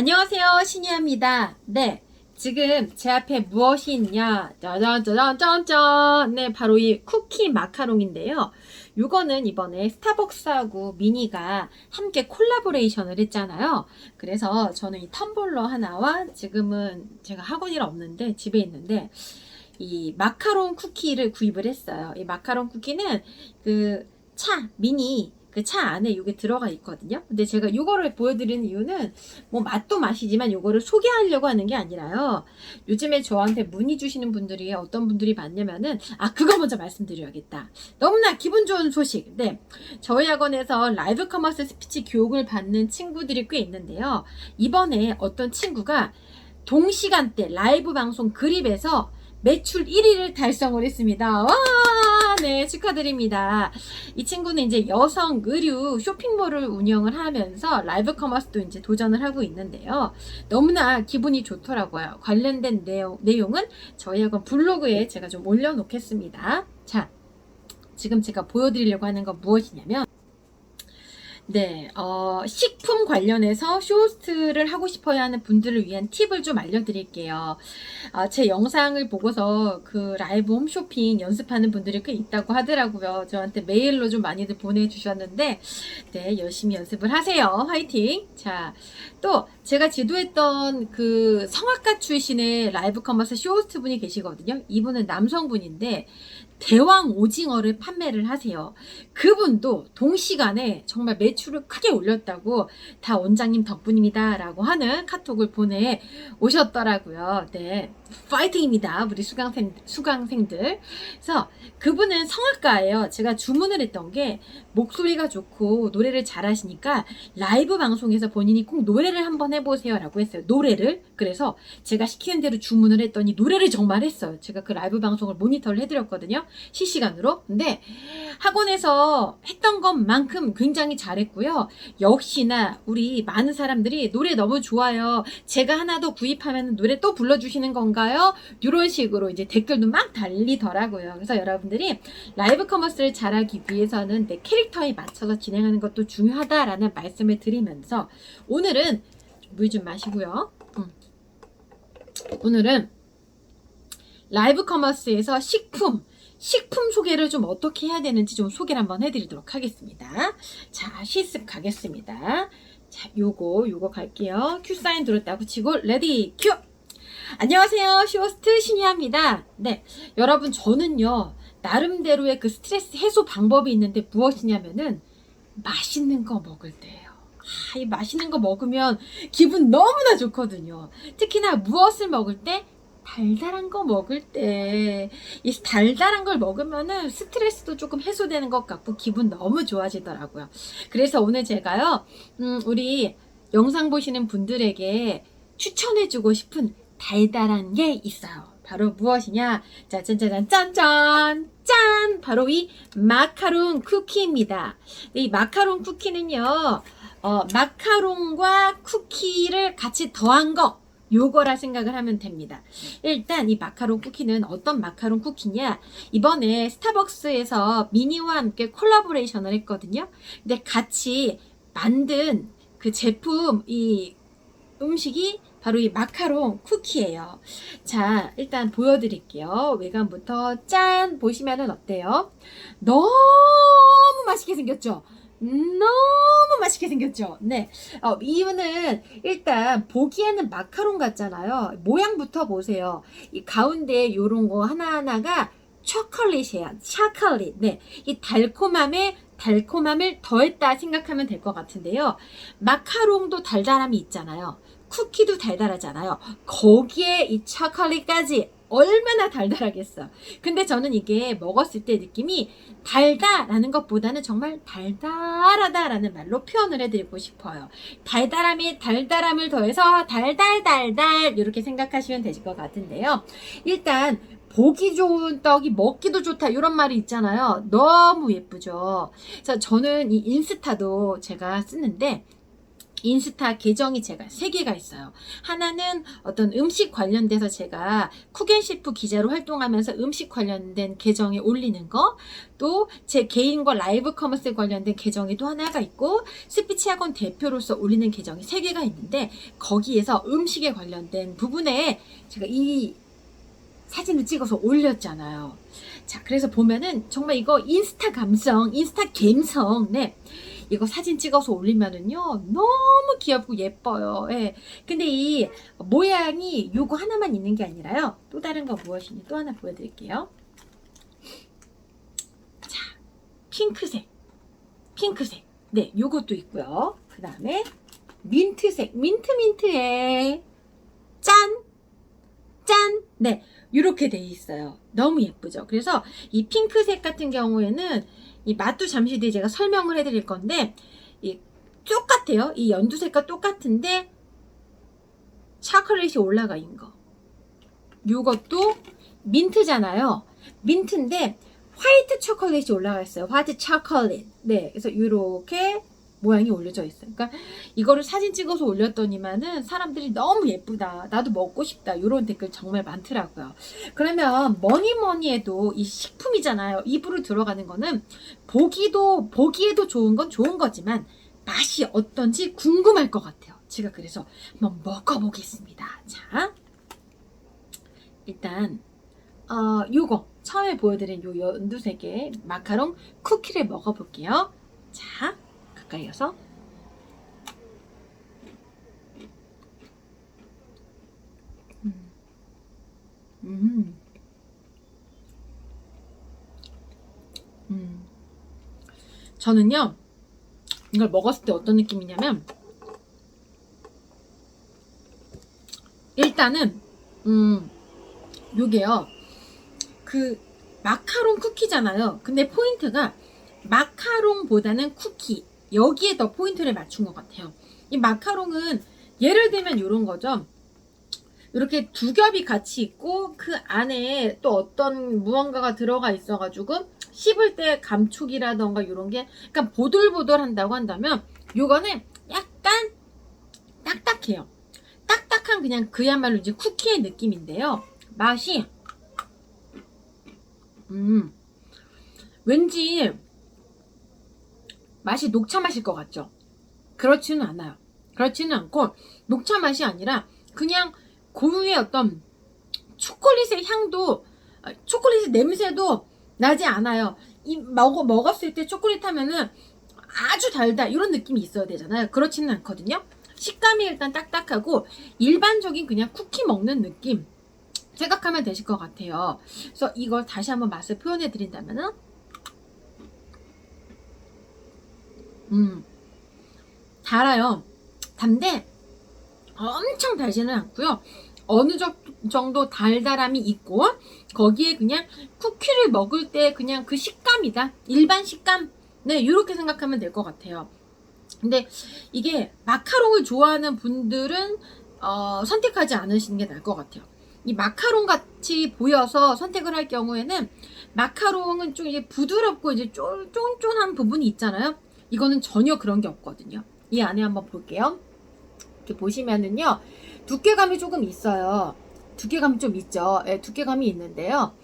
안녕하세요. 신이입니다. 네. 지금 제 앞에 무엇이 있냐? 짜잔짜잔짠짠. 네, 바로 이 쿠키 마카롱인데요. 요거는 이번에 스타벅스하고 미니가 함께 콜라보레이션을 했잖아요. 그래서 저는 이 텀블러 하나와 지금은 제가 학원이라 없는데 집에 있는데 이 마카롱 쿠키를 구입을 했어요. 이 마카롱 쿠키는 그 차 미니 그 차 안에 이게 들어가 있거든요. 근데 제가 이거를 보여드리는 이유는 뭐 맛도 맛이지만 이거를 소개하려고 하는 게 아니라요. 요즘에 저한테 문의 주시는 분들이 어떤 분들이 많냐면은 아 그거 먼저 말씀드려야겠다. 너무나 기분 좋은 소식. 네, 저희 학원에서 라이브 커머스 스피치 교육을 받는 친구들이 꽤 있는데요. 이번에 어떤 친구가 동시간대 라이브 방송 그립에서 매출 1위를 달성을 했습니다. 와, 네, 축하드립니다. 이 친구는 이제 여성 의류 쇼핑몰을 운영을 하면서 라이브 커머스도 이제 도전을 하고 있는데요. 너무나 기분이 좋더라고요. 관련된 내용, 내용은 저희 학원 블로그에 제가 좀 올려놓겠습니다. 자, 지금 제가 보여드리려고 하는 건 무엇이냐면, 네, 어, 식품 관련해서 쇼호스트를 하고 싶어야 하는 분들을 위한 팁을 좀 알려드릴게요. 아, 제 영상을 보고서 그 라이브 홈쇼핑 연습하는 분들이 꽤 있다고 하더라고요. 저한테 메일로 좀 많이들 보내주셨는데, 네, 열심히 연습을 하세요. 화이팅! 자, 또 제가 지도했던 그 성악가 출신의 라이브 커머스 쇼호스트 분이 계시거든요. 이분은 남성분인데, 대왕 오징어를 판매를 하세요. 그분도 동시간에 정말 매출을 크게 올렸다고 다 원장님 덕분입니다 라고 하는 카톡을 보내 오셨더라고요. 네. 파이팅입니다. 우리 수강생, 수강생들. 그래서 그분은 성악가예요. 제가 주문을 했던 게 목소리가 좋고 노래를 잘하시니까 라이브 방송에서 본인이 꼭 노래를 한번 해보세요. 라고 했어요. 노래를. 그래서 제가 시키는 대로 주문을 했더니 노래를 정말 했어요. 제가 그 라이브 방송을 모니터를 해드렸거든요. 실시간으로. 근데 학원에서 했던 것만큼 굉장히 잘했고요. 역시나 우리 많은 사람들이 노래 너무 좋아요. 제가 하나 더 구입하면 노래 또 불러주시는 건가요? 이런 식으로 이제 댓글도 막 달리더라고요. 그래서 여러분들이 라이브 커머스를 잘하기 위해서는 내 캐릭터에 맞춰서 진행하는 것도 중요하다라는 말씀을 드리면서 오늘은 물 좀 마시고요. 음. 오늘은 라이브 커머스에서 식품, 식품 소개를 좀 어떻게 해야 되는지 좀 소개를 한번 해드리도록 하겠습니다. 자, 실습 가겠습니다. 자, 요거, 요거 갈게요. 큐 사인 들었다고 치고, 레디, 큐! 안녕하세요. 쇼호스트 신이합니다. 네. 여러분, 저는요, 나름대로의 그 스트레스 해소 방법이 있는데 무엇이냐면은, 맛있는 거 먹을 때예요. 아, 이 맛있는 거 먹으면 기분 너무나 좋거든요. 특히나 무엇을 먹을 때? 달달한 거 먹을 때, 이 달달한 걸 먹으면은 스트레스도 조금 해소되는 것 같고 기분 너무 좋아지더라고요. 그래서 오늘 제가요, 음, 우리 영상 보시는 분들에게 추천해주고 싶은 달달한 게 있어요. 바로 무엇이냐? 짜잔짜잔 짠짠! 짠! 바로 이 마카롱 쿠키입니다. 이 마카롱 쿠키는요, 어, 마카롱과 쿠키를 같이 더한 거, 요거라 생각을 하면 됩니다. 일단 이 마카롱 쿠키는 어떤 마카롱 쿠키냐? 이번에 스타벅스에서 미니와 함께 콜라보레이션을 했거든요. 근데 같이 만든 그 제품, 이 음식이 바로 이 마카롱 쿠키예요. 자, 일단 보여드릴게요. 외관부터 짠! 보시면은 어때요? 너무 맛있게 생겼죠? 너무 맛있게 생겼죠? 네. 어, 이유는 일단 보기에는 마카롱 같잖아요. 모양부터 보세요. 이 가운데 요런 거 하나하나가 초콜릿이에요. 초콜릿. 네. 이 달콤함에 달콤함을 더했다 생각하면 될 것 같은데요. 마카롱도 달달함이 있잖아요. 쿠키도 달달하잖아요. 거기에 이 초콜릿까지 얼마나 달달하겠어. 근데 저는 이게 먹었을 때 느낌이 달다라는 것보다는 정말 달달하다라는 말로 표현을 해드리고 싶어요. 달달함에 달달함을 더해서 달달달달 이렇게 생각하시면 되실 것 같은데요. 일단 보기 좋은 떡이 먹기도 좋다 이런 말이 있잖아요. 너무 예쁘죠. 그래서 저는 이 인스타도 제가 쓰는데 인스타 계정이 제가 세 개가 있어요. 하나는 어떤 음식 관련돼서 제가 쿠겐 셰프 기자로 활동하면서 음식 관련된 계정에 올리는 거, 또 제 개인과 라이브 커머스 관련된 계정이 또 하나가 있고, 스피치 학원 대표로서 올리는 계정이 세 개가 있는데, 거기에서 음식에 관련된 부분에 제가 이 사진을 찍어서 올렸잖아요. 자, 그래서 보면은 정말 이거 인스타 감성, 인스타 감성, 네. 이거 사진 찍어서 올리면은요, 너무 귀엽고 예뻐요. 예. 근데 이 모양이 요거 하나만 있는 게 아니라요. 또 다른 거 무엇이니 또 하나 보여드릴게요. 자, 핑크색. 핑크색. 네, 요것도 있고요. 그 다음에 민트색. 민트 민트에 짠! 짠! 네, 이렇게 돼 있어요. 너무 예쁘죠? 그래서 이 핑크색 같은 경우에는 이 맛도 잠시 뒤에 제가 설명을 해드릴 건데 이 똑같아요. 이 연두색과 똑같은데 초콜릿이 올라가 있는 거. 이것도 민트잖아요. 민트인데 화이트 초콜릿이 올라가 있어요. 화이트 초콜릿. 네, 그래서 이렇게 모양이 올려져 있어요. 그러니까 이거를 사진 찍어서 올렸더니만은 사람들이 너무 예쁘다. 나도 먹고 싶다. 이런 댓글 정말 많더라고요. 그러면 뭐니 뭐니 해도 이 식품이잖아요. 입으로 들어가는 거는 보기도 보기에도 좋은 건 좋은 거지만 맛이 어떤지 궁금할 것 같아요. 제가 그래서 한번 먹어보겠습니다. 자, 일단 어 요거 처음에 보여드린 요 연두색의 마카롱 쿠키를 먹어볼게요. 자, 가까이 가서 음. 음. 음. 저는요, 이걸 먹었을 때 어떤 느낌이냐면, 일단은, 음, 요게요, 그, 마카롱 쿠키잖아요. 근데 포인트가 마카롱보다는 쿠키. 여기에 더 포인트를 맞춘 것 같아요. 이 마카롱은 예를 들면 이런 거죠. 이렇게 두 겹이 같이 있고 그 안에 또 어떤 무언가가 들어가 있어가지고 씹을 때 감촉이라던가 이런 게 약간 보들보들한다고 한다면 요거는 약간 딱딱해요. 딱딱한 그냥 그야말로 이제 쿠키의 느낌인데요. 맛이 음 왠지 맛이 녹차 맛일 것 같죠? 그렇지는 않아요. 그렇지는 않고 녹차 맛이 아니라 그냥 고유의 어떤 초콜릿의 향도 아, 초콜릿의 냄새도 나지 않아요. 이 먹어 먹었을 때 초콜릿 하면은 아주 달다 이런 느낌이 있어야 되잖아요. 그렇지는 않거든요. 식감이 일단 딱딱하고 일반적인 그냥 쿠키 먹는 느낌 생각하면 되실 것 같아요. 그래서 이걸 다시 한번 맛을 표현해 드린다면은 음 달아요. 단데 엄청 달지는 않고요. 어느 정- 정도 달달함이 있고 거기에 그냥 쿠키를 먹을 때 그냥 그 식감이다. 일반 식감. 네, 이렇게 생각하면 될 것 같아요. 근데 이게 마카롱을 좋아하는 분들은 어, 선택하지 않으시는 게 나을 것 같아요. 이 마카롱 같이 보여서 선택을 할 경우에는 마카롱은 좀 이제 부드럽고 이제 쫀, 쫀쫀한 부분이 있잖아요. 이거는 전혀 그런 게 없거든요. 이 안에 한번 볼게요. 이렇게 보시면은요. 두께감이 조금 있어요. 두께감이 좀 있죠. 예, 두께감이 있는데요.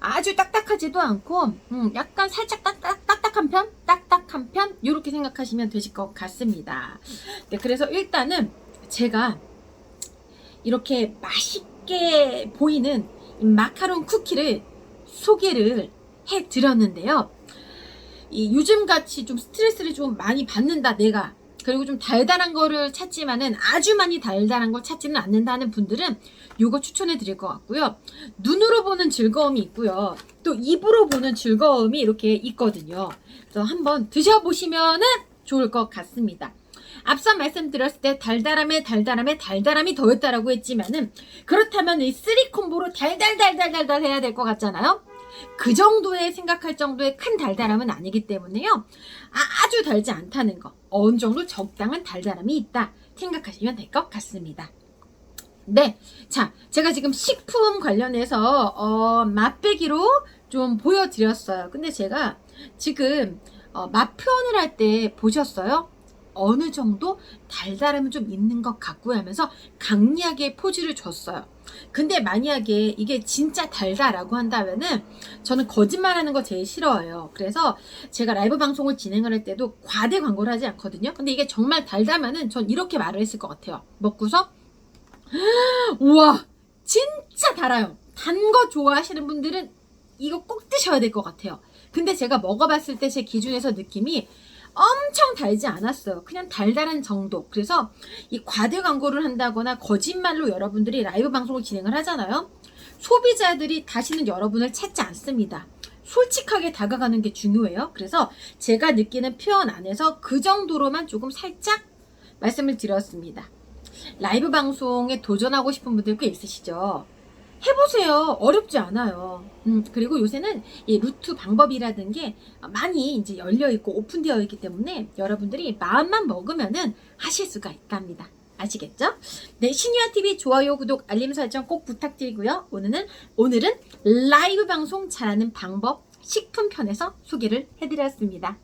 아주 딱딱하지도 않고, 음, 약간 살짝 딱딱, 딱딱한 편? 딱딱한 편? 이렇게 생각하시면 되실 것 같습니다. 네, 그래서 일단은 제가 이렇게 맛있게 보이는 이 마카롱 쿠키를 소개를 해 드렸는데요. 이 요즘 같이 좀 스트레스를 좀 많이 받는다, 내가. 그리고 좀 달달한 거를 찾지만은 아주 많이 달달한 걸 찾지는 않는다는 분들은 요거 추천해 드릴 것 같고요. 눈으로 보는 즐거움이 있고요. 또 입으로 보는 즐거움이 이렇게 있거든요. 그래서 한번 드셔보시면은 좋을 것 같습니다. 앞서 말씀드렸을 때 달달함에 달달함에 달달함이 더했다라고 했지만은 그렇다면 이 쓰리 콤보로 달달달달달달 해야 될 것 같잖아요. 그 정도의 생각할 정도의 큰 달달함은 아니기 때문에요. 아- 아주 달지 않다는 거. 어느 정도 적당한 달달함이 있다. 생각하시면 될 것 같습니다. 네. 자, 제가 지금 식품 관련해서, 어, 맛배기로 좀 보여드렸어요. 근데 제가 지금, 어, 맛 표현을 할 때 보셨어요? 어느 정도 달달함은 좀 있는 것 같고요 하면서 강약의 포즈를 줬어요. 근데 만약에 이게 진짜 달다라고 한다면은 저는 거짓말하는 거 제일 싫어해요. 그래서 제가 라이브 방송을 진행을 할 때도 과대 광고를 하지 않거든요. 근데 이게 정말 달다면은 전 이렇게 말을 했을 것 같아요. 먹고서 우와 진짜 달아요. 단 거 좋아하시는 분들은 이거 꼭 드셔야 될 것 같아요. 근데 제가 먹어봤을 때 제 기준에서 느낌이 엄청 달지 않았어요. 그냥 달달한 정도. 그래서 이 과대 광고를 한다거나 거짓말로 여러분들이 라이브 방송을 진행을 하잖아요. 소비자들이 다시는 여러분을 찾지 않습니다. 솔직하게 다가가는 게 중요해요. 그래서 제가 느끼는 표현 안에서 그 정도로만 조금 살짝 말씀을 드렸습니다. 라이브 방송에 도전하고 싶은 분들 꽤 있으시죠? 해보세요. 어렵지 않아요. 음, 그리고 요새는 이 루트 방법이라든 게 많이 이제 열려 있고 오픈되어 있기 때문에 여러분들이 마음만 먹으면은 하실 수가 있답니다. 아시겠죠? 네, 신유아 TV 좋아요, 구독, 알림 설정 꼭 부탁드리고요. 오늘은 오늘은 라이브 방송 잘하는 방법 식품 편에서 소개를 해드렸습니다.